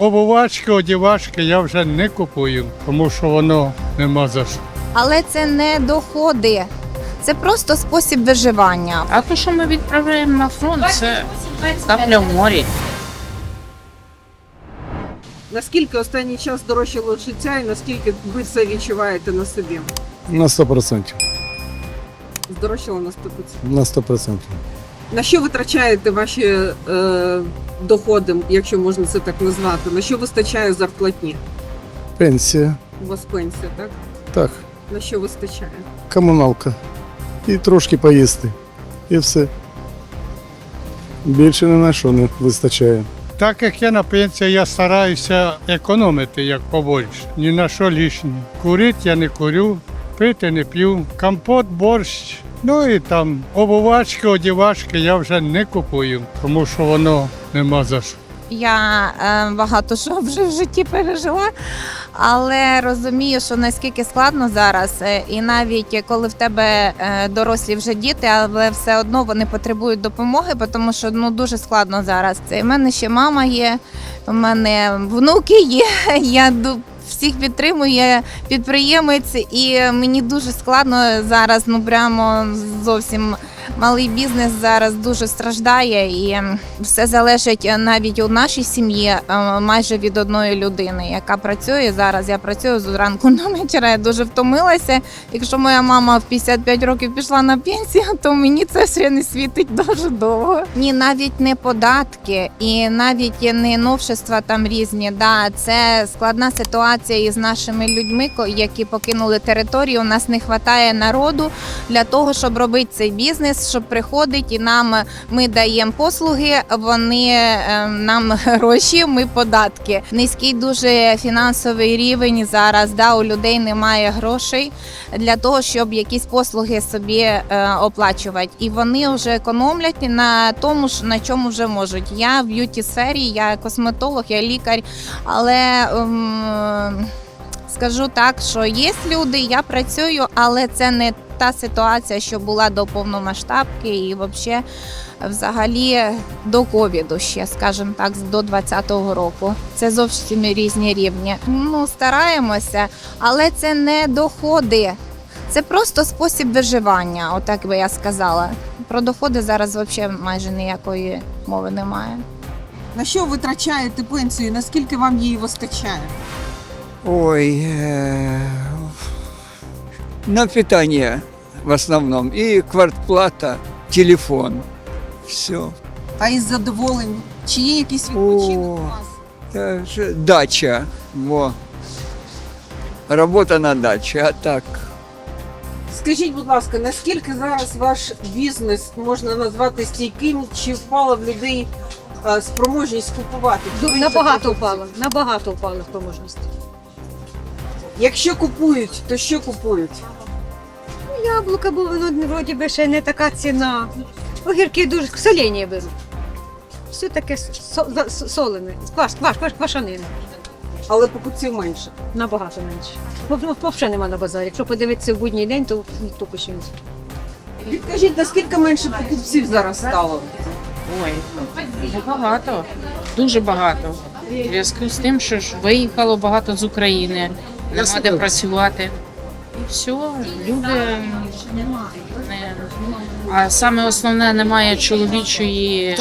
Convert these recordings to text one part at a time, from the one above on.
Обувачки, одівачки я вже не купую, тому що воно нема за що. Але це не доходи, це просто спосіб виживання. А то, що ми відправляємо на фронт, це капля в морі. Наскільки останній час дорожчало життя і наскільки ви це відчуваєте на собі? На 100%. Здорожчало на 100%. На 100%. На що витрачаєте ваші е, доходи, якщо можна це так назвати? На що вистачає зарплатні? Пенсія. У вас пенсія, так? Так, На що вистачає? комуналка. І трошки поїсти. І все. Більше ні на що не вистачає. Так як я на пенсії, я стараюся економити як побольше. Ні на що лишнє. Курити я не курю, пити не п'ю, компот, борщ. Ну і там обувачки, одівачки я вже не купую, тому що воно нема за що. Я е, багато що вже в житті пережила, але розумію, що наскільки складно зараз, е, і навіть коли в тебе е, дорослі вже діти, але все одно вони потребують допомоги, тому що ну дуже складно зараз. Це в мене ще мама є, у мене внуки є. Я всіх підтримує підприємець, і мені дуже складно зараз. Ну прямо зовсім малий бізнес зараз дуже страждає, і все залежить навіть у нашій сім'ї е, майже від одної людини, яка працює зараз. Я працюю з ранку до вечора. Я дуже втомилася. Якщо моя мама в 55 років пішла на пенсію, то мені це ще не світить дуже довго. Ні, навіть не податки і навіть не новшества там різні. Да, це складна ситуація із нашими людьми, які покинули територію. У нас не вистачає народу для того, щоб робити цей бізнес, щоб приходить і нам ми даємо послуги, вони е, нам гроші, ми податки. Низький дуже фінансовий рівень зараз. Да, у людей немає грошей для того, щоб якісь послуги собі е, оплачувати. І вони вже економлять на тому, ж, на чому вже можуть. Я в б'юті сфері, я косметолог, я лікар, але. ем, Скажу так, що є люди, я працюю, але це не та ситуація, що була до повномасштабки і взагалі, взагалі до ковіду ще, скажімо так, до 20-го року. Це зовсім різні рівні. Ну, стараємося, але це не доходи. Це просто спосіб виживання, отак би я сказала. Про доходи зараз взагалі майже ніякої мови немає. На що витрачаєте пенсію наскільки вам її вистачає? Ой, э, на питание в основном. И квартплата, телефон. Все. А із задоволень? Чи є якийсь відпочинок у О. вас? Дача. Во. Работа на даче, а так. Скажіть, будь ласка, наскільки зараз ваш бізнес можна назвати стійким? Чи впала в людей е, спроможність купувати? Набагато впало, набагато впало спроможність. Якщо купують, то що купують? Яблука було, ну, вроді би ще не така ціна. Огірки дуже солені беруть. Все таке со, за- с- солене. Кваш, кваш, кваш, квашанина. Але покупців менше. Набагато менше. Ну, ну, Взагалі нема на базарі. Якщо подивитися в будній день, то ніхто почне. Підкажіть, наскільки менше покупців зараз стало? Ой, ну, багато, дуже багато. В зв'язку з тим, що ж виїхало багато з України, нема де працювати. І все, люди не. А саме основне немає чоловічої.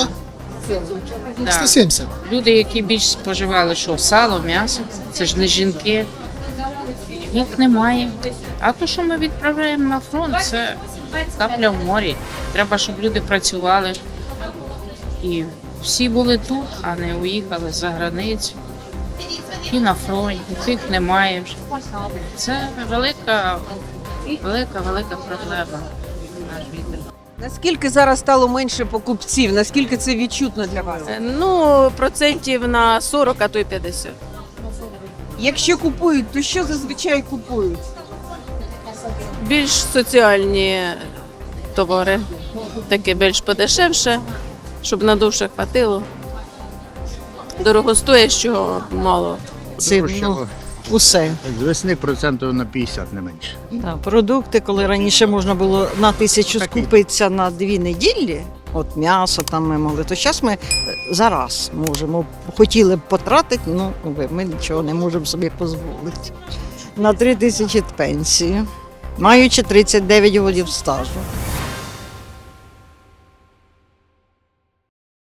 Да. 170. Люди, які більш споживали, що сало, м'ясо, це ж не жінки. Їх немає. А то, що ми відправляємо на фронт, це капля в морі. Треба, щоб люди працювали. І всі були тут, а не уїхали за границю. І на фронті, тих немає вже. Це велика, велика, велика проблема. Наш вітер. Наскільки зараз стало менше покупців? Наскільки це відчутно для вас? Ну, процентів на 40, а то й 50. Якщо купують, то що зазвичай купують? Більш соціальні товари, таке більш подешевше, щоб надовше хватило. Дорогостоящого мало. Це ну, усе. З весни процентів на 50, не менше. Да, продукти, коли раніше можна було на тисячу Такі. скупитися на дві неділі, От м'ясо там ми могли. То зараз ми зараз можемо. Хотіли б потратити, ну ми нічого не можемо собі дозволити. На 3 тисячі пенсії, маючи 39 років стажу.